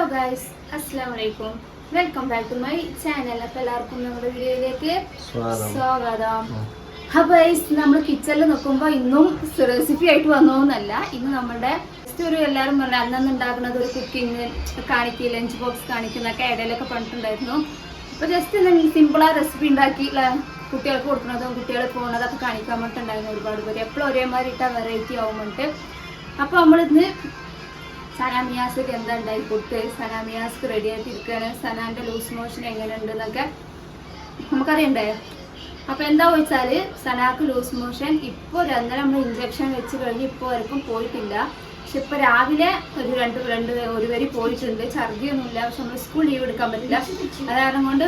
Hello guys അസ്സാം വലൈക്കും welcome back to my channel അപ്പൊ എല്ലാവർക്കും നമ്മുടെ വീഡിയോയിലേക്ക് സ്വാഗതം. അപ്പൊ ഗൈസ് നമ്മൾ കിച്ചണിൽ നോക്കുമ്പോൾ ഇന്നും റെസിപ്പി ആയിട്ട് വന്നോന്നല്ല ഇന്ന് നമ്മുടെ ഒരു എല്ലാവരും പറഞ്ഞു അന്നന്ന് ഉണ്ടാക്കുന്നത് ഒരു കുക്കിംഗ് കാണിക്കുക ലഞ്ച് ബോക്സ് കാണിക്കുന്നൊക്കെ ഇടയിലൊക്കെ പറഞ്ഞിട്ടുണ്ടായിരുന്നു. അപ്പൊ ജസ്റ്റ് സിമ്പിൾ ആ റെസിപ്പി ഉണ്ടാക്കി കുട്ടികൾക്ക് കൊടുക്കുന്നതും കുട്ടികൾ പോകുന്നതൊക്കെ കാണിക്കാൻ വേണ്ടിട്ടുണ്ടായിരുന്നു ഒരുപാട് പേര്. എപ്പോഴും ഒരേമാതിരി ഇട്ടാ വെറൈറ്റി ആവും അപ്പൊ നമ്മളിന്ന് സനാമിയാസ്ക്ക് എന്താ ഉണ്ടായി ഫുഡ് റെഡി ആയിട്ടിരിക്കുകയാണ് സനാന്റെ ലൂസ് മോഷൻ എങ്ങനെയുണ്ട് എന്നൊക്കെ നമുക്കറിയണ്ടേ? അപ്പൊ എന്താ വെച്ചാൽ സനാക്ക് ലൂസ് മോഷൻ ഇപ്പൊ അന്നേരം നമ്മൾ ഇഞ്ചക്ഷൻ വെച്ച് കഴിഞ്ഞ് ഇപ്പൊ വരക്കും പോയിട്ടില്ല. പക്ഷെ ഇപ്പൊ രാവിലെ ഒരു രണ്ട് രണ്ട് ഒരു വരി പോയിട്ടുണ്ട്. ഛർദിയൊന്നുമില്ല. പക്ഷെ നമ്മൾ സ്കൂൾ ലീവ് എടുക്കാൻ പറ്റില്ല. അത് കാരണം കൊണ്ട്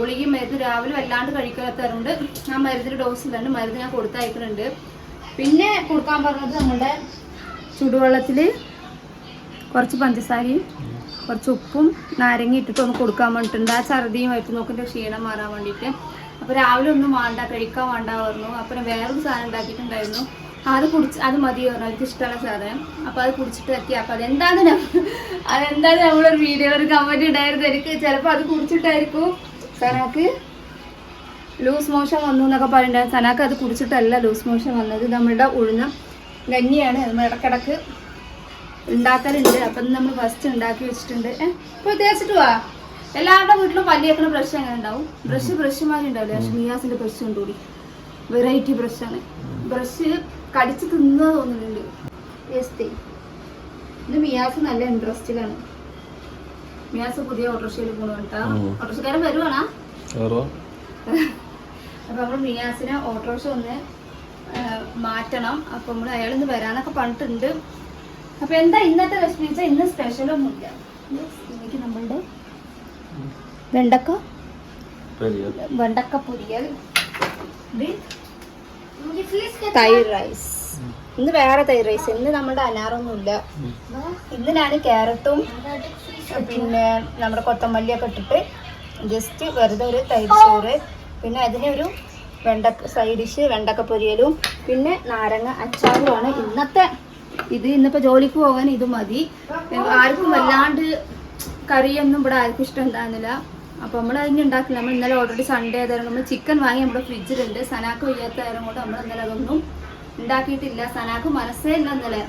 ഗുളികയും മരുന്ന് രാവിലെ വല്ലാണ്ട് കഴിക്കാത്തതുകൊണ്ട് ആ മരുന്നിന് ഡോസ് ഇല്ലാണ്ട് മരുന്ന് ഞാൻ കൊടുത്തയക്കുന്നുണ്ട്. പിന്നെ കൊടുക്കാൻ പറഞ്ഞത് നമ്മുടെ ചുടുവെള്ളത്തിൽ കുറച്ച് പഞ്ചസാരയും കുറച്ച് ഉപ്പും നാരങ്ങ ഇട്ടിട്ട് ഒന്ന് കൊടുക്കാൻ വേണ്ടിയിട്ടുണ്ട് ആ ഛർദിയും വയറ്റ് നോക്കിന്റെ ക്ഷീണം മാറാൻ വേണ്ടിയിട്ട്. അപ്പോൾ രാവിലെ ഒന്നും വേണ്ട കഴിക്കാൻ വേണ്ട പറഞ്ഞു. അപ്പം വേറൊരു സാധനം ഉണ്ടാക്കിയിട്ടുണ്ടായിരുന്നു. അത് കുടിച്ച് അത് മതി പറഞ്ഞു. എനിക്ക് ഇഷ്ടമുള്ള സാധനം. അപ്പോൾ അത് കുടിച്ചിട്ട് എത്തി. അപ്പോൾ അതെന്താണ് അതെന്താണ് നമ്മളൊരു വീഡിയോ ഒരു കമന്റ് ഉണ്ടായിരുന്നു എനിക്ക് ചിലപ്പോൾ അത് കുടിച്ചിട്ടായിരിക്കും. സനാക്ക് ലൂസ് മോഷൻ വന്നു എന്നൊക്കെ പറയുന്നുണ്ടായിരുന്നു സനാക്ക് അത് കുടിച്ചിട്ടല്ല ലൂസ് മോഷൻ വന്നത്. നമ്മളുടെ ഉഴുന്ന കഞ്ഞിയാണ് നമ്മൾ ഇടക്കിടക്ക് ഉണ്ടാക്കലുണ്ട്. അപ്പം നമ്മൾ ഫസ്റ്റ് ഉണ്ടാക്കി വെച്ചിട്ടുണ്ട്. ഏഹ് ഇപ്പോൾ തേച്ചിട്ട് വാ. എല്ലാവരുടെ വീട്ടിലും പല്ലിയേക്കുന്ന ബ്രഷ് എങ്ങനെ ഉണ്ടാവും? ബ്രഷ് ബ്രഷുമാരി ഉണ്ടാവില്ല? പക്ഷെ മിയാസിന്റെ ബ്രഷ് കൊണ്ടുകൂടി? വെറൈറ്റി ബ്രഷാണ് ബ്രഷ് കടിച്ച് തിന്നു തോന്നുന്നുണ്ട്. യെസ് ഇത് മിയാസ് നല്ല ഇൻട്രസ്റ്റിലാണ് മിയാസ് പുതിയ ഓട്ടോറിക്ഷയിൽ പോകണം കേട്ടോ. ഉം. ഓട്ടോറിക്ഷക്കാരൻ വരുവാണാ? അപ്പൊ നമ്മൾ മിയാസിനെ ഓട്ടോറിക്ഷ ഒന്ന് മാറ്റണം. അപ്പൊ നമ്മൾ അയാൾ ഇന്ന് വരാനൊക്കെ പറഞ്ഞിട്ടുണ്ട്. അപ്പൊ എന്താ ഇന്നത്തെ റെസിപ്പി വെച്ചാൽ ഇന്ന് സ്പെഷ്യലൊന്നുമില്ല എനിക്ക് നമ്മളുടെ വെണ്ടക്ക. വലിയ വെണ്ടക്ക പൊരിയൽ തൈര് റൈസ് ഇന്ന് വേറെ തൈര് റൈസ് ഇന്ന് നമ്മുടെ അനാറൊന്നുമില്ല. ഇന്നിനാണ് ക്യാരറ്റും പിന്നെ നമ്മുടെ കൊത്തമല്ലിയൊക്കെ ഇട്ടിട്ട് ജസ്റ്റ് വെറുതെ ഒരു തൈര് ചോറ്. പിന്നെ അതിനൊരു വെണ്ടക്ക സൈഡ് ഡിഷ് വെണ്ടക്ക പൊരിയലും. പിന്നെ നാരങ്ങ അച്ചാറുമാണ് ഇന്നത്തെ ഇത് ഇന്നിപ്പോൾ ജോലിക്ക് പോകാൻ ഇത് മതി. ആർക്കും വല്ലാണ്ട് കറിയൊന്നും ഇവിടെ ആർക്കും ഇഷ്ടം ഉണ്ടാകുന്നില്ല അപ്പോൾ നമ്മൾ അതിന് ഉണ്ടാക്കില്ല. നമ്മൾ ഇന്നലെ ഓൾറെഡി സൺഡേ ആയതായിരുന്നു നമ്മൾ ചിക്കൻ വാങ്ങി നമ്മുടെ ഫ്രിഡ്ജിലുണ്ട് സനാക്ക് വയ്യാത്ത ആയതും കൊണ്ട് നമ്മൾ ഇന്നലെ അതൊന്നും ഉണ്ടാക്കിയിട്ടില്ല. സനാക്ക് മനസ്സേ ഇല്ല ഇന്നലെ.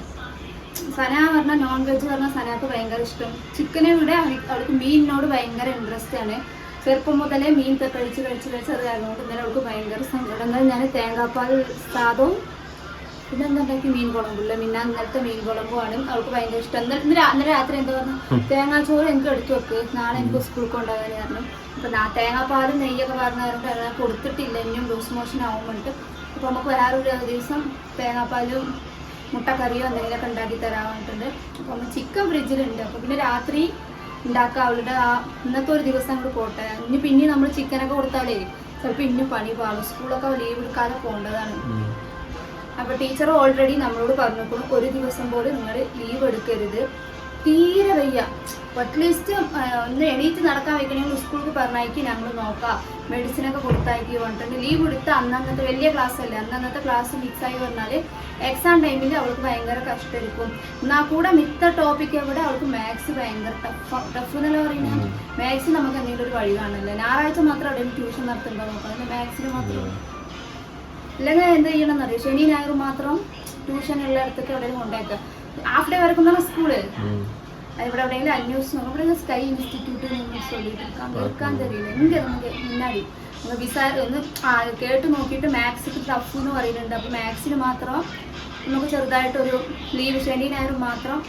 സന പറഞ്ഞ നോൺ വെജ് പറഞ്ഞ സനാക്ക് ഭയങ്കര ഇഷ്ടം. ചിക്കനെ ഇവിടെ അവൾക്ക് മീനിനോട് ഭയങ്കര ഇൻട്രസ്റ്റ് ആണ്. ചെറുപ്പം മുതലേ മീൻ കഴിച്ച് കഴിച്ച് കഴിച്ച് കാരണം കൊണ്ട് ഇന്നലെ അവൾക്ക് ഭയങ്കര സങ്കടം. ഞാൻ തേങ്ങാപ്പാൽ സാദവും പിന്നെ എന്താ ഉണ്ടാക്കി മീൻ കുളമ്പുള്ള? പിന്നെ അങ്ങനത്തെ മീൻ കുളമ്പുമാണ് അവൾക്ക് ഭയങ്കര ഇഷ്ടം. ഇന്നലെ ഇന്ന് രാ- രാത്രി എന്താ പറഞ്ഞു? തേങ്ങാച്ചോറ് എനിക്ക് എടുത്തു വെക്ക്. നാളെ എനിക്ക് സ്കൂൾ കൊണ്ടുപോകാൻ പറഞ്ഞു. അപ്പൊ നാ തേങ്ങാപ്പാലും നെയ്യൊക്കെ പറഞ്ഞ കാരണം ഞാൻ കൊടുത്തിട്ടില്ല. ഇനിയും ലൂസ് മോഷൻ ആവും വേണ്ടിട്ട് അപ്പൊ നമുക്ക് വേറൊരു ദിവസം തേങ്ങാപ്പാലും മുട്ടക്കറിയോ എന്തെങ്കിലുമൊക്കെ ഉണ്ടാക്കി തരാൻ അപ്പൊ നമ്മൾ ചിക്കൻ ഫ്രിഡ്ജിലുണ്ട്. അപ്പൊ പിന്നെ രാത്രി ഉണ്ടാക്കുക അവളുടെ ആ ഇന്നത്തെ ഒരു ദിവസം അങ്ങോട്ട് പോട്ടെ. ഇനി പിന്നെ നമ്മൾ ചിക്കനൊക്കെ കൊടുത്താലേ ചിലപ്പോൾ ഇനി പണി പാടും സ്കൂളൊക്കെ ലീവ് എടുക്കാതെ പോകേണ്ടതാണ്. അപ്പോൾ ടീച്ചർ ഓൾറെഡി നമ്മളോട് പറഞ്ഞപ്പോൾ ഒരു ദിവസം പോലും നിങ്ങൾ ലീവ് എടുക്കരുത്. തീരെ വയ്യ. അറ്റ്ലീസ്റ്റ് ഒന്ന് എണീറ്റ് നടക്കാൻ വെക്കണമെങ്കിൽ സ്കൂൾക്ക് പറഞ്ഞയക്കി ഞങ്ങൾ നോക്കാം. മെഡിസിൻ ഒക്കെ കൊടുത്തയക്കി പറഞ്ഞിട്ടുണ്ട്. ലീവ് എടുത്ത് അന്നന്നത്തെ വലിയ ക്ലാസ് അല്ലേ? അന്നന്നത്തെ ക്ലാസ് മിക്സായി പറഞ്ഞാൽ എക്സാം ടൈമിൽ അവൾക്ക് ഭയങ്കര കഷ്ടമായിരിക്കും. എന്നാൽ കൂടെ മിത്ത ടോപ്പിക് എവിടെ അവൾക്ക് മാത്സ് ഭയങ്കര ടഫ് ടഫ് എന്നല്ല പറയുന്നത് മാത്സ് നമുക്ക് എന്തെങ്കിലും ഒരു വഴി കാണില്ല ഞായറാഴ്ച മാത്രം അവിടെ ട്യൂഷൻ നടത്തുന്നുണ്ടോ? നോക്കാം അതിന് മാത്സിന് മാത്രം അല്ലെങ്കിൽ എന്ത് ചെയ്യണം അറിയാം? ശനി ഞായർ മാത്രം ട്യൂഷൻ ഉള്ളിടത്തൊക്കെ എവിടെയും കൊണ്ടേക്കാം ഹാഫ് ഡേ വരക്കുന്ന സ്കൂൾ ഇവിടെ എവിടെയെങ്കിലും അന്വേഷിച്ചു ഇവിടെ സ്കൈ ഇൻസ്റ്റിറ്റ്യൂട്ട് നിങ്ങൾ കേൾക്കാൻ തരില്ല എനിക്ക് നമുക്ക് മുന്നാടി വിസാര ഒന്ന് കേട്ട് നോക്കിയിട്ട് മാത്സിക്ക് ടഫ് എന്ന് പറയുന്നുണ്ട്. അപ്പോൾ മാത്സിന് മാത്രം നമുക്ക് ചെറുതായിട്ടൊരു ലീവ് ശനി ഞായർ മാത്രം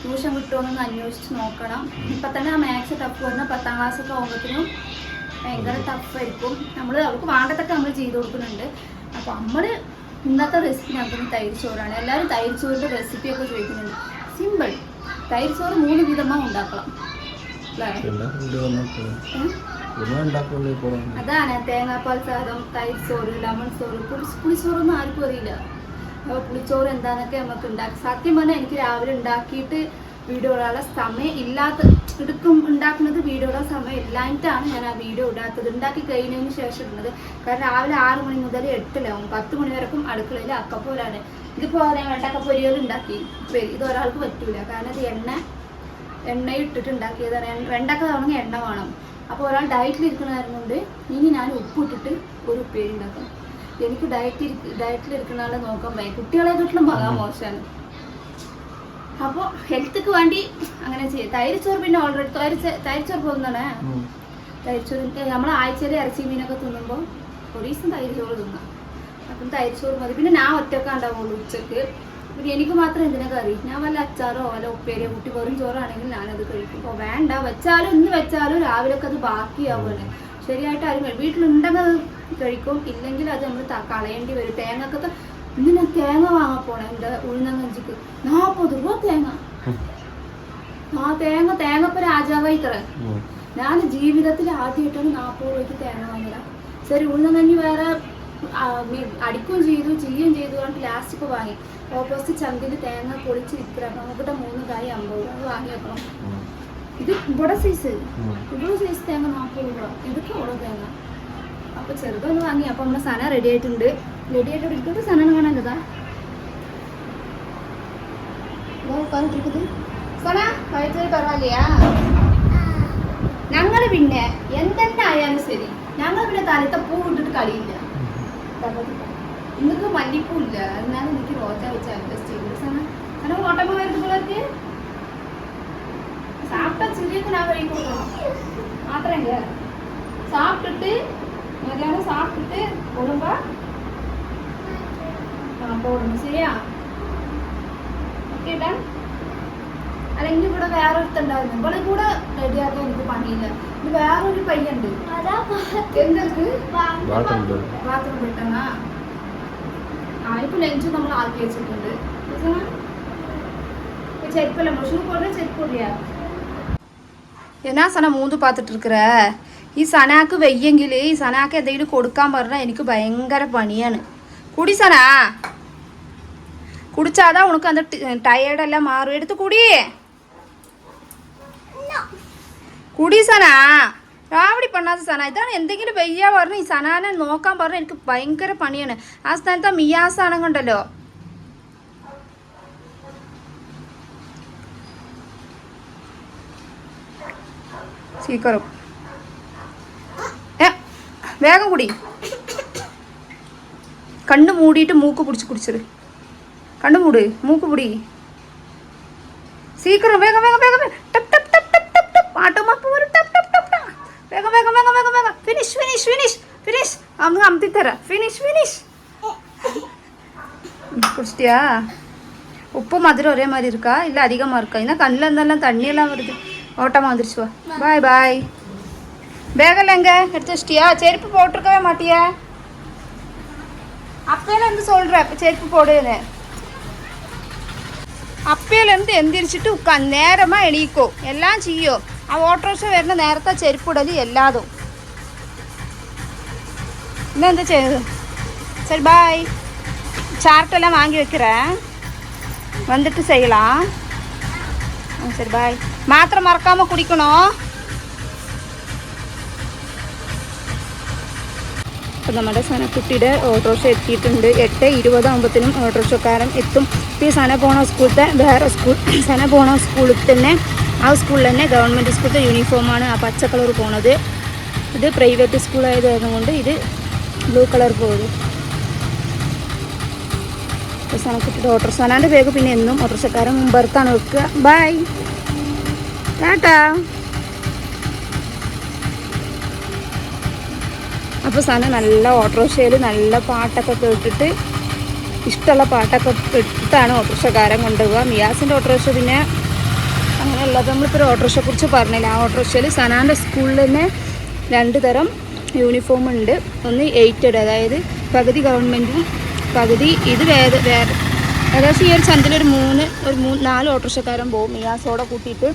ട്യൂഷൻ കിട്ടുമെന്ന് അന്വേഷിച്ച് നോക്കണം. ഇപ്പൊ തന്നെ ആ മാത്സ് ടഫ് വന്ന പത്താം ക്ലാസ് ഒക്കെ ആകുമ്പോഴത്തേനും ഭയങ്കര ടഫായിരിക്കും നമ്മൾ അവർക്ക് വേണ്ടതൊക്കെ നമ്മൾ ചെയ്തു കൊടുക്കുന്നുണ്ട്. അപ്പോൾ നമ്മൾ ഇന്നത്തെ റെസിപ്പി നമുക്ക് തൈര് ചോറാണ്. എല്ലാവരും തൈര് ചോറിന്റെ റെസിപ്പിയൊക്കെ ചോദിക്കുന്നുണ്ട്. സിമ്പിൾ തൈര് ചോറ് മൂന്ന് വിധമാണ് ഉണ്ടാക്കണം. അതാണ്. തേങ്ങാപ്പാൽ സാധം തൈര് ചോറ് ലെമൺ ചോറ് പുളി പുളിച്ചോറൊന്നും ആർക്കും അറിയില്ല. അപ്പോൾ പുളിച്ചോറ് എന്താണെന്നൊക്കെ നമുക്ക് ഉണ്ടാക്കി സത്യം പറഞ്ഞാൽ എനിക്ക് രാവിലെ ഉണ്ടാക്കിയിട്ട് വീഡിയോ സമയം ഇല്ലാത്ത എടുക്കും ഉണ്ടാക്കുന്നത് വീഡിയോ ഇടാൻ സമയം ഇല്ലാഞ്ഞിട്ടാണ് ഞാൻ ആ വീഡിയോ ഇടാത്തത്. ഉണ്ടാക്കി കഴിഞ്ഞതിന് ശേഷം ഇടുന്നത് കാരണം രാവിലെ ആറ് മണി മുതൽ എട്ടിലാവും. പത്ത് മണി വരെക്കും അടുക്കളയിൽ അക്കപ്പോലാണ് ഇതിപ്പോൾ ഞാൻ വെണ്ടക്ക ഉണ്ടാക്കി. ഇത് ഒരാൾക്ക് പറ്റൂല. കാരണം ഇത് എണ്ണ എണ്ണ ഇട്ടിട്ട് ഉണ്ടാക്കിയതാണ് വെണ്ടക്ക തവണ എണ്ണ വേണം. അപ്പോൾ ഒരാൾ ഡയറ്റിൽ ഇരിക്കണമായിരുന്നുണ്ട് ഇനി ഞാൻ ഉപ്പ് ഇട്ടിട്ട് ഒരു ഉപ്പേരി ഉണ്ടാക്കും. എനിക്ക് ഡയറ്റ് ഡയറ്റിൽ ഇരിക്കുന്ന ആളെ നോക്കാൻ പറയാം കുട്ടികളെ കിട്ടണം പറയാൻ മോശമാണ്. അപ്പോൾ ഹെൽത്ത്ക്ക് വേണ്ടി അങ്ങനെ ചെയ്യും തൈരിച്ചോറ് പിന്നെ ഓൾറെഡി തൈര് തൈരിച്ചോറ് പോകുന്നതാണ് തൈരച്ചോറിന്റെ തൈരിച്ചോറ് നമ്മൾ ആഴ്ചയിൽ ഇറച്ചി മീനൊക്കെ തിന്നുമ്പോൾ ഒരു ദിവസം തൈരിച്ചോറ് തിന്നാം. അപ്പം തൈരിച്ചോറ് മതി. പിന്നെ ഞാൻ ഒറ്റക്ക ഉണ്ടാവുള്ളൂ ഉച്ചയ്ക്ക്. പിന്നെ എനിക്ക് മാത്രം എന്തിനാ കറി? ഞാൻ വല്ല അച്ചാറോ വല്ല ഉപ്പേരിയോ കുട്ടി വെറും ചോറാണെങ്കിൽ ഞാനത് കഴിക്കും. അപ്പോൾ വേണ്ട. വെച്ചാലും ഇന്ന് വെച്ചാലും രാവിലെ ഒക്കെ അത് ബാക്കിയാവുകയാണ്. ശരിയായിട്ട് ആരും വീട്ടിലുണ്ടെങ്കിൽ അത് കഴിക്കും. ഇല്ലെങ്കിൽ അത് നമ്മൾ കളയേണ്ടി വരും. തേങ്ങക്കത്തെ ഇന്ന് ഞാൻ തേങ്ങ വാങ്ങാൻ പോണേ എന്റെ ഉഴുന്നങ്ങഞ്ചിക്ക് നാപ്പത് രൂപ തേങ്ങ. ആ തേങ്ങ തേങ്ങപ്പ രാജാവായി തറ ഞാൻ ജീവിതത്തിൽ ആദ്യമായിട്ടാണ് നാപ്പത് രൂപയ്ക്ക് തേങ്ങ വാങ്ങിയത് ശരി ഉഴുന്നങ്ങഞ്ഞി വേറെ അടിക്കുകയും ചെയ്തു ചെയ്യുകയും ചെയ്തു പറഞ്ഞിട്ട് ലാസ്റ്റ് ഇപ്പോൾ വാങ്ങി. ഓപ്പോസിറ്റ് ചന്തിൽ തേങ്ങ പൊളിച്ച് വിൽക്കണം നമുക്കിട്ട് മൂന്ന് കായ് അമ്പത് രൂപ വാങ്ങി വെക്കണം. ഇത് ഇവിടെ സൈസ്. ഇവിടെ സൈസ് തേങ്ങ നാൽപ്പത് രൂപ. ഇതൊക്കെ ഓരോ തേങ്ങ. അപ്പോൾ ചെറുതൊന്ന് വാങ്ങി. അപ്പോൾ നമ്മുടെ സാധനം റെഡി ആയിട്ടുണ്ട്. റെഡി ആയിട്ട് ഇരിക്കുന്നത് സന കാണാനല്ലതാ സന കഴിച്ചൊരു പരവായില്ലയാ ഞങ്ങള് പിന്നെ എന്തെന്നെ ആയാലും ശരി ഞങ്ങൾ പിന്നെ തലത്തെ പൂ ഇട്ടിട്ട് കളിയില്ല നിങ്ങൾക്ക് മല്ലിപ്പൂ ഇല്ല എന്നാലും എനിക്ക് റോജ വെച്ച് അഡ്ജസ്റ്റ് ചെയ്തു സന സന ഓട്ടമ്മ വരുന്നത് പിള്ളേർക്ക് சாப்பிட்டா சிறியக்கு நான் வழி கொடுக்கணும் மாத்திரங்க சாப்பிட்டுட்டு மதியானம் சாப்பிட்டுட்டு ஒழுங்கா ആ പോടുന്നു ശരിയാ ഓക്കെ ഡൺ അല്ലെങ്കിൽ ഇവിടെ വേറെ ഒരുത്തുണ്ടായിരുന്നു ഇവിടെ കൂടെ റെഡിയാക്കാൻ എനിക്ക് പണിയില്ല ഇത് വേറൊരു പയ്യുണ്ട് എന്തൊക്കെ ബാത്റൂം പോയി. ബാത്റൂം വിട്ടണ ആ ഇപ്പൊ ലഞ്ച് നമ്മൾ ആക്കി വെച്ചിട്ടുണ്ട് ചെരുപ്പല്ല ஷூ போடுற செருப்பு போடுறியா എന്നാ സന മൂന്ന് പാത്തിട്ട് ഇരിക്കറ ഈ സനാക്ക് വയ്യെങ്കിൽ ഈ സനാക്ക് എന്തെങ്കിലും കൊടുക്കാൻ പറഞ്ഞാൽ എനിക്ക് ഭയങ്കര പണിയാണ് കുടി സന കുടിച്ചാതാ ഉനക്ക് அந்த ടയേർഡെല്ലാം മാറും എടുത്ത് കുടി കുടി സന രാവടി പണ്ണാത്ത സന ഇതാണ് എന്തെങ്കിലും വയ്യ പറഞ്ഞ് ഈ സനാനെ നോക്കാൻ പറഞ്ഞാൽ എനിക്ക് ഭയങ്കര പണിയാണ് ആ സ്ഥാനത്ത് മിയാസ് ആണെന്നുണ്ടല്ലോ സീക്കറും ഏ വേഗം കുടി കണ്ണ് മൂടിയിട്ട് മൂക്ക് പിടിച്ച് കുടിച്ചത് கண்டு மூடு மூக்கு பிடி சீக்கிரம் வேகம் வேகம் வேகம் டப் டப் டப் டப் டப் டப். ஆட்டோமா போற டப் டப் டப் டப். வேகம் வேகம் வேகம் வேகம் வேகம். ஃபினிஷ் ஃபினிஷ் ஃபினிஷ் ஃபினிஷ் அவங்க அமுத்தி தர ஃபினிஷ் ஃபினிஷ் குடிச்சிட்டியா உப்பு மதுரை ஒரே மாதிரி இருக்கா? இல்லை அதிகமாக இருக்கா? ஏன்னா கண்ணில் இருந்தாலும் தண்ணியெல்லாம் வருது. ஓட்டமாக வந்துருச்சுவா பாய் பாய் பேகல் எங்க? எடுத்து வச்சிட்டியா? செருப்பு போட்டிருக்கவே மாட்டியா. அப்பேல வந்து சொல்கிறேன் செருப்பு போடுன்னு. അപ്പയിലെന്ത് എന്തിരിച്ചിട്ട് ഉക്ക നേരമാ എണീക്കോ എല്ലാം ചെയ്യോ ആ ഓട്ടോറിക്ഷ വരുന്ന നേരത്തെ ചെരുപ്പിടല് എല്ലാതും ഇന്നെന്താ ചെയ്തത് சரி பாய் சார்ட்டெல்லாம் வாங்கி வைக்கிறேன் வந்துட்டு செய்யலாம் ஆ சரி பாய் மாத்திரை மறக்காம குடிக்கணும் അപ്പം നമ്മുടെ സനക്കുട്ടിയുടെ ഓട്ടോറിക്ഷ എത്തിയിട്ടുണ്ട്. എട്ട് ഇരുപതാകുമ്പോഴത്തേനും ഓട്ടോറിക്ഷക്കാരൻ എത്തും. ഇപ്പോൾ ഈ സന പോണ സ്കൂളത്തെ വേറെ സ്കൂൾ സന പോണ സ്കൂളിൽ തന്നെ ആ സ്കൂളിൽ തന്നെ ഗവൺമെന്റ് സ്കൂളിലത്തെ യൂണിഫോമാണ് ആ പച്ച കളർ പോണത്. ഇത് പ്രൈവറ്റ് സ്കൂളായതുകൊണ്ട് ഇത് ബ്ലൂ കളർ പോകും സനക്കുട്ടിയുടെ ഓട്ടോറിക്ഷ സനാന്റെ ബാഗ് പിന്നെ എന്നും ഓട്ടോറിക്ഷക്കാരൻ മുമ്പർത്താണ് വെക്കുക. ബൈ ടാറ്റാ അപ്പോൾ സാധനം നല്ല ഓട്ടോറിക്ഷയിൽ നല്ല പാട്ടൊക്കെ കേട്ടിട്ട് ഇഷ്ടമുള്ള പാട്ടൊക്കെ ഇട്ടിട്ടാണ് ഓട്ടോറിക്ഷക്കാരൻ കൊണ്ടുപോകുക മിയാസിന്റെ ഓട്ടോറിക്ഷ പിന്നെ അങ്ങനെയുള്ളത് നമ്മളിപ്പോൾ ഒരു ഓട്ടോറിക്ഷയെക്കുറിച്ച് പറഞ്ഞില്ല. ആ ഓട്ടോറിക്ഷയിൽ സനാന്റെ സ്കൂളിൽ തന്നെ രണ്ട് തരം യൂണിഫോം ഉണ്ട്. ഒന്ന് എയ്റ്റഡ് അതായത് പകുതി ഗവൺമെന്റും പകുതി ഇത് വേറെ വേറെ ഏകദേശം ഈ ഒരു ചന്തിലൊരു മൂന്ന് ഒരു മൂന്ന് നാല് ഓട്ടോറിക്ഷക്കാരൻ പോകും മിയാസോടെ കൂട്ടിയിട്ട്.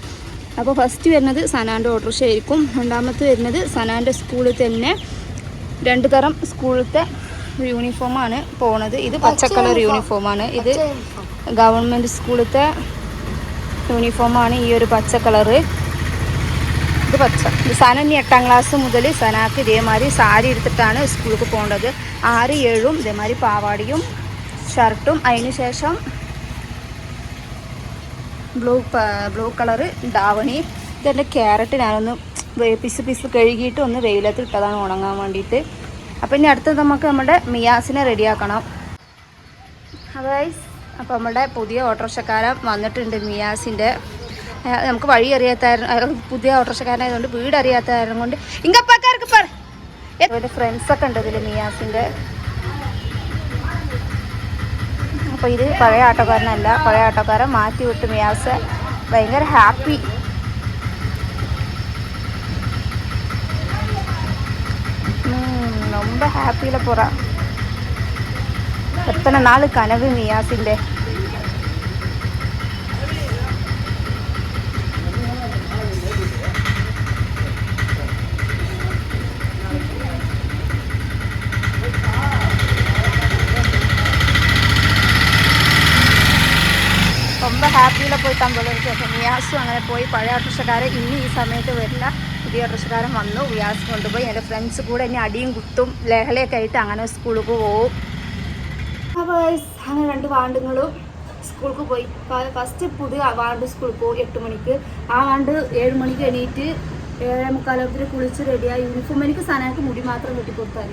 അപ്പോൾ ഫസ്റ്റ് വരുന്നത് സനാന്റെ ഓട്ടോറിക്ഷ ആയിരിക്കും രണ്ടാമത്തെ വരുന്നത് സനാന്റെ സ്കൂളിൽ തന്നെ രണ്ട് തരം സ്കൂളിലത്തെ യൂണിഫോമാണ് പോണത്. ഇത് പച്ച കളർ യൂണിഫോമാണ്. ഇത് ഗവൺമെന്റ് സ്കൂളിലത്തെ യൂണിഫോമാണ് ഈ ഒരു പച്ച കളറ്. ഇത് പച്ച. സന ഇനി എട്ടാം ക്ലാസ് മുതൽ സനാക്ക് ഇതേമാതിരി സാരി എടുത്തിട്ടാണ് സ്കൂളിലേക്ക് പോകേണ്ടത്. ആറ് ഏഴും ഇതേമാതിരി പാവാടിയും ഷർട്ടും. അതിന് ശേഷം ബ്ലൂ ബ്ലൂ കളറ് ഡാവണി. ഇതെന്റെ ക്യാരറ്റ് ഞാനൊന്ന് പിസ് പീസ് കഴുകിയിട്ട് ഒന്ന് വെയിലത്ത് ഇട്ടതാണ് ഉണങ്ങാൻ വേണ്ടിയിട്ട്. അപ്പോൾ ഇനി അടുത്തത് നമുക്ക് നമ്മുടെ മിയാസിനെ റെഡിയാക്കണം. അതായത് അപ്പോൾ നമ്മുടെ പുതിയ ഓട്ടോറിക്ഷക്കാരൻ വന്നിട്ടുണ്ട് മിയാസിന്റെ നമുക്ക് വഴി അറിയാത്ത പുതിയ ഓട്ടോറിക്ഷക്കാരനായതുകൊണ്ട് വീട് അറിയാത്തായിരുന്നു കൊണ്ട് ഇങ്ങപ്പക്കാർക്ക് പറ. ഫ്രണ്ട്സൊക്കെ ഉണ്ട് ഇതിൽ മിയാസിന്റെ അപ്പോൾ ഇത് പഴയ ആട്ടോക്കാരനല്ല പഴയ ആട്ടോക്കാരൻ മാറ്റി വിട്ട് മിയാസ് ഭയങ്കര ഹാപ്പി ரொம்ப ஹாப்பியில் போகிறான் எத்தனை நாள் கனவு மியாசிண்டே ഹാപ്പിയിലെ പോയി തമ്പലൊരിക്കും അപ്പം നിയാസും അങ്ങനെ പോയി. പഴയ ഓട്ടോറിക്ഷക്കാരെ ഇനി ഈ സമയത്ത് വരില്ല. പുതിയ ഓട്ടോറിക്ഷക്കാരൻ വന്നു. വ്യാസ് കൊണ്ടുപോയി. എന്റെ ഫ്രണ്ട്സ് കൂടെ എന്നെ അടിയും കുത്തും ലഹളയൊക്കെ ആയിട്ട് അങ്ങനെ സ്കൂളിൽ പോവും. അപ്പോൾ അങ്ങനെ രണ്ട് വാണ്ടുകളും സ്കൂൾക്ക് പോയി. ഫസ്റ്റ് പുതിയ വാണ്ട് സ്കൂളിൽ പോകും എട്ട് മണിക്ക്. ആ വാണ്ട് ഏഴ് മണിക്ക് എണീറ്റ് ഏഴേ മുക്കാലത്തിൽ കുളിച്ച് റെഡിയായി യൂണിഫോം എനിക്ക് സനാക്ക് മുടി മാത്രം വെട്ടി കൊടുത്താൽ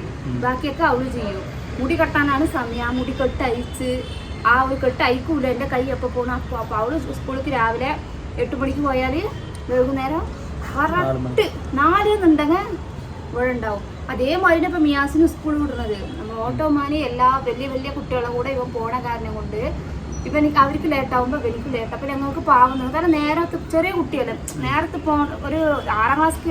ബാക്കിയൊക്കെ അവൾ ചെയ്യും. മുടി കെട്ടാനാണ് സമയം. ആ മുടി കെട്ട് അയച്ച് ആ ഒരു കെട്ട് അയക്കൂല എന്റെ കൈ എപ്പോൾ പോകണം അപ്പോൾ അപ്പോൾ അവൾ സ്കൂളിലേക്ക് രാവിലെ എട്ട് മണിക്ക് പോയാൽ വൈകുന്നേരം കറക്റ്റ് നാല് എന്നുണ്ടെങ്കിൽ ഉണ്ടാവും അതേമാതിരി ഇപ്പം മിയാസിന് സ്കൂൾ വിടുന്നത്. നമ്മൾ ഓട്ടോമാനി എല്ലാ വലിയ വലിയ കുട്ടികളും കൂടെ ഇവൻ പോണ കാരണം കൊണ്ട് ഇവൻ അവർക്ക് ലേറ്റ് ആകുമ്പോൾ ലേട്ട് അപ്പം ഞങ്ങൾക്ക് പാവുന്നത് കാരണം നേരത്തെ ചെറിയ കുട്ടിയല്ലേ. നേരത്തെ പോ ഒരു ആറാം ക്ലാസ്സിൽ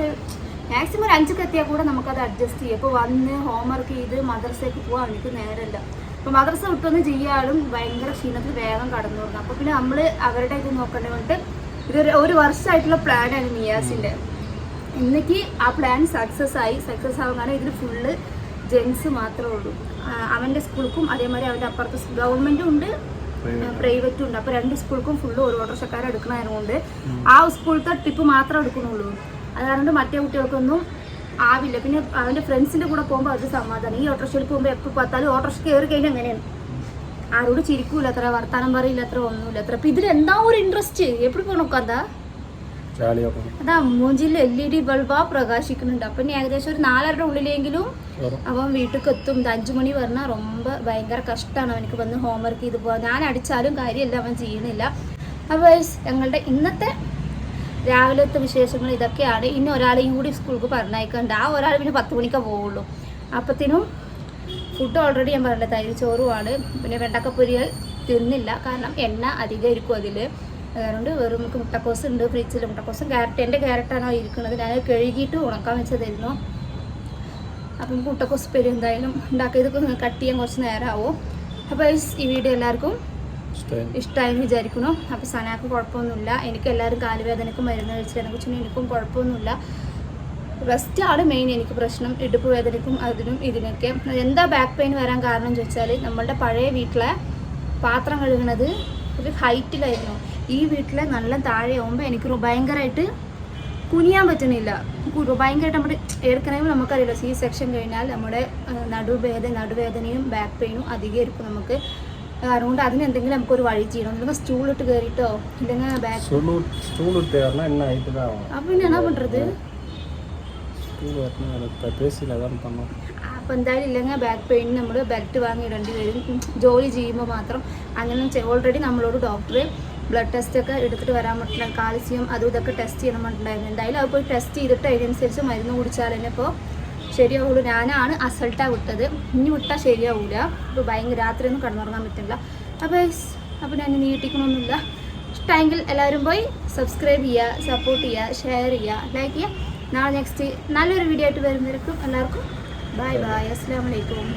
മാക്സിമം ഒരു അഞ്ചൊക്കെ എത്തിയാൽ കൂടെ നമുക്കത് അഡ്ജസ്റ്റ് ചെയ്യും. ഇപ്പോൾ വന്ന് ഹോംവർക്ക് ചെയ്ത് മദ്രസയ്ക്ക് പോകാൻ എനിക്ക് നേരമില്ല അപ്പോൾ മദ്രസ വിട്ടൊന്ന് ചെയ്യാനും ഭയങ്കര ക്ഷീണത്തിൽ വേഗം കടന്നു അപ്പോൾ പിന്നെ നമ്മൾ അവരുടെ ഇത് നോക്കേണ്ടി കൊണ്ട് ഇതൊരു ഒരു വർഷമായിട്ടുള്ള പ്ലാനാണ് മിയാസിന്റെ. ഇന്നേക്ക് ആ പ്ലാൻ സക്സസ് ആയി. സക്സസ് ആവാൻ കാരണം ഇതിൽ ഫുള്ള് ജെൻസ് മാത്രമേ ഉള്ളൂ. അവന്റെ സ്കൂൾക്കും അതേമാതിരി അവന്റെ അപ്പുറത്ത് ഗവൺമെന്റും ഉണ്ട് പ്രൈവറ്റും ഉണ്ട്. അപ്പോൾ രണ്ട് സ്കൂൾക്കും ഫുള്ള് ഒരു ഓട്ടോറിക്ഷക്കാരെ എടുക്കണമായതുകൊണ്ട് ആ സ്കൂളിലത്തെ ട്രിപ്പ് മാത്രം എടുക്കുന്നുള്ളൂ. അതുകൊണ്ട് മറ്റേ കുട്ടികൾക്കൊന്നും ആവില്ല. പിന്നെ അവന്റെ ഫ്രണ്ട്സിന്റെ കൂടെ പോകുമ്പോൾ അത് സമാധാനം. ഈ ഓട്ടോറിക്ഷയിൽ പോകുമ്പോൾ എപ്പോൾ പത്താലും ഓട്ടോറിക്ഷ കയറി കഴിഞ്ഞാൽ അങ്ങനെയാണ്. ആരോട് ചിരിക്കൂല അത്ര വർത്താനം പറയില്ല അത്ര ഒന്നുമില്ല അത്ര. അപ്പൊ ഇതിലെന്താ ഒരു ഇൻട്രസ്റ്റ് എപ്പോഴും പോണോക്കോ അതാ അതാ മൂഞ്ചിൽ എൽ ഇ ഡി ബൾബാ പ്രകാശിക്കുന്നുണ്ട്. അപ്പൊ ഇനി ഏകദേശം ഒരു നാലരുടെ ഉള്ളിലെങ്കിലും അവൻ വീട്ടിൽ എത്തും അഞ്ചു മണി പറഞ്ഞാൽ ரொம்ப ഭയങ്കര കഷ്ടമാണ് അവനക്ക് വന്ന് ഹോംവർക്ക് ചെയ്ത് പോവാ ഞാൻ അടിച്ചാലും കാര്യമല്ല അവൻ ചെയ്യുന്നില്ല അപ്പൊ ഞങ്ങളുടെ ഇന്നത്തെ രാവിലത്തെ വിശേഷങ്ങൾ ഇതൊക്കെയാണ്. ഇനി ഒരാൾ യു ഡി സ്കൂൾക്ക് പറഞ്ഞയക്കുന്നുണ്ട് ആ ഒരാൾ പിന്നെ പത്ത് മണിക്കേ പോവുള്ളൂ. അപ്പത്തിനും ഫുഡ് ഓൾറെഡി ഞാൻ പറഞ്ഞില്ല തൈര് ചോറുമാണ് പിന്നെ വെണ്ടക്കപ്പൊരികൾ തിന്നില്ല. കാരണം എണ്ണ അധികം ഇരിക്കും അതിൽ അതുകൊണ്ട് വെറും നമുക്ക് മുട്ടക്കോസ് ഉണ്ട് ഫ്രിഡ്ജിൽ മുട്ടക്കോസും. ക്യാരറ്റ് എന്റെ ക്യാരറ്റാണോ ഇരിക്കുന്നത്. ഞാൻ കഴുകിയിട്ട് ഉണക്കാൻ വെച്ചതായിരുന്നു. അപ്പം മുട്ടക്കോസ് പേര് എന്തായാലും ഉണ്ടാക്കിയത് കട്ട് ചെയ്യാൻ കുറച്ച് നേരമാവും അപ്പോൾ ഈ വീഡിയോ എല്ലാവർക്കും ഇഷ്ടമായി ഇഷ്ടമായെന്ന് വിചാരിക്കുന്നു. അപ്പോൾ സനാക്ക് കുഴപ്പമൊന്നുമില്ല. എനിക്ക് എല്ലാവരും കാലുവേദനക്കും മരുന്ന് കഴിച്ചതിനെ കുറിച്ച് എനിക്കും കുഴപ്പമൊന്നുമില്ല. റെസ്റ്റാണ് മെയിൻ എനിക്ക് പ്രശ്നം. ഇടുപ്പ് വേദനയ്ക്കും അതിനും ഇതിനൊക്കെ. എന്താ ബാക്ക് പെയിൻ വരാൻ കാരണം ചോദിച്ചാൽ നമ്മളുടെ പഴയ വീട്ടിലെ പാത്രം കഴുകുന്നത് ഒരു ഹൈറ്റിലായിരുന്നു ഈ വീട്ടിലെ നല്ല താഴെയാവുമ്പോൾ എനിക്ക് ഭയങ്കരമായിട്ട് കുനിയാൻ പറ്റുന്നില്ല. ഭയങ്കരമായിട്ട് നമ്മുടെ ഏർക്കണമെങ്കിൽ നമുക്കറിയില്ല. സി സെക്ഷൻ കഴിഞ്ഞാൽ നമ്മുടെ നടുവേദന നടുവേദനയും ബാക്ക് പെയിനും അധികമായിരിക്കും നമുക്ക്. അതുകൊണ്ട് നമുക്ക് നമുക്കൊരു വഴി ചെയ്യണം. സ്റ്റൂൾ സ്റ്റൂളിട്ട് കയറിയിട്ടോ ഇല്ലെങ്കിൽ ബാക്ക് അപ്പൊ പിന്നെ എന്നാ പണ്ടത്? സ്കൂൾ വരണ പ്രിപ്പറേഷൻ അതാണ് പറഞ്ഞത്. അപ്പോൾ എന്തായാലും ഇല്ലെങ്കിൽ ബാക്ക് പെയിൻ നമ്മൾ ബെൽറ്റ് വാങ്ങി ഇടേണ്ടി വരും. ജോലി ചെയ്യുമ്പോൾ മാത്രം. അങ്ങനെ ഓൾറെഡി നമ്മളോട് ഡോക്ടറെ ബ്ലഡ് ടെസ്റ്റ് ഒക്കെ എടുത്തിട്ട് വരാൻ പറ്റുന്ന കാൽസ്യം അതും ഇതൊക്കെ ടെസ്റ്റ് ചെയ്യണം പറഞ്ഞിട്ടുണ്ടായിരുന്നു. എന്തായാലും അത് പോയി ടെസ്റ്റ് ചെയ്തിട്ട് അതിനനുസരിച്ച് മരുന്ന് കുടിച്ചാൽ തന്നെ ഇപ്പോൾ ശരിയാവുള്ളൂ. ഞാനാണ് അസൾട്ടാണ് വിട്ടത്. ഇനി വിട്ടാൽ ശരിയാവില്ല ഇപ്പോൾ ഭയങ്കര രാത്രിയൊന്നും കടന്നുറങ്ങാൻ പറ്റില്ല. അപ്പോൾ അപ്പോൾ ഞാൻ നീട്ടിക്കണമൊന്നുമില്ല ഇഷ്ടമെങ്കിൽ എല്ലാവരും പോയി സബ്സ്ക്രൈബ് ചെയ്യുക സപ്പോർട്ട് ചെയ്യുക ഷെയർ ചെയ്യുക ലൈക്ക് ചെയ്യുക. നാളെ നെക്സ്റ്റ് നല്ലൊരു വീഡിയോ ആയിട്ട് വരുന്നവർക്കും എല്ലാവർക്കും ബൈ ബൈ അസ്സാം വലൈക്കും